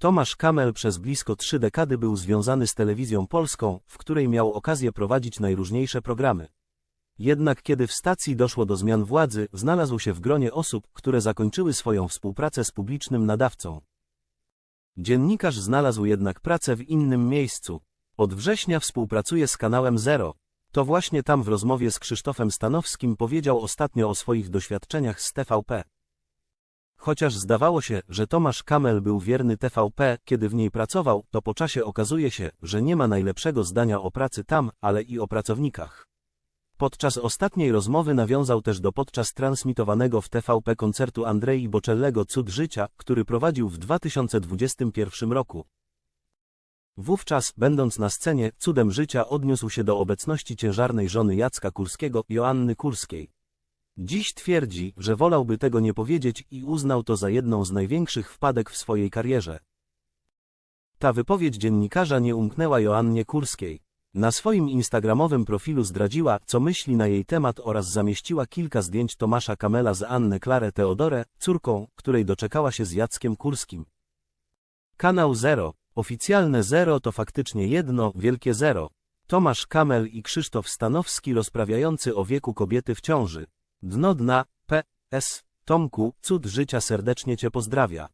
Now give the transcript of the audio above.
Tomasz Kamel przez blisko trzy dekady był związany z telewizją polską, w której miał okazję prowadzić najróżniejsze programy. Jednak kiedy w stacji doszło do zmian władzy, znalazł się w gronie osób, które zakończyły swoją współpracę z publicznym nadawcą. Dziennikarz znalazł jednak pracę w innym miejscu. Od września współpracuje z kanałem Zero. To właśnie tam w rozmowie z Krzysztofem Stanowskim powiedział ostatnio o swoich doświadczeniach z TVP. Chociaż zdawało się, że Tomasz Kamel był wierny TVP, kiedy w niej pracował, to po czasie okazuje się, że nie ma najlepszego zdania o pracy tam, ale i o pracownikach. Podczas ostatniej rozmowy nawiązał też do podczas transmitowanego w TVP koncertu Andrei Boczellego Cud Życia, który prowadził w 2021 roku. Wówczas, będąc na scenie, cudem życia odniósł się do obecności ciężarnej żony Jacka Kurskiego, Joanny Kurskiej. Dziś twierdzi, że wolałby tego nie powiedzieć i uznał to za jedną z największych wpadek w swojej karierze. Ta wypowiedź dziennikarza nie umknęła Joannie Kurskiej. Na swoim instagramowym profilu zdradziła, co myśli na jej temat oraz zamieściła kilka zdjęć Tomasza Kamela z Annę Klarę Teodorę, córką, której doczekała się z Jackiem Kurskim. Kanał Zero. Oficjalne Zero to faktycznie jedno, wielkie zero. Tomasz Kamel i Krzysztof Stanowski rozprawiający o wieku kobiety w ciąży. Dno dna, P.S. Tomku, cud życia serdecznie Cię pozdrawia.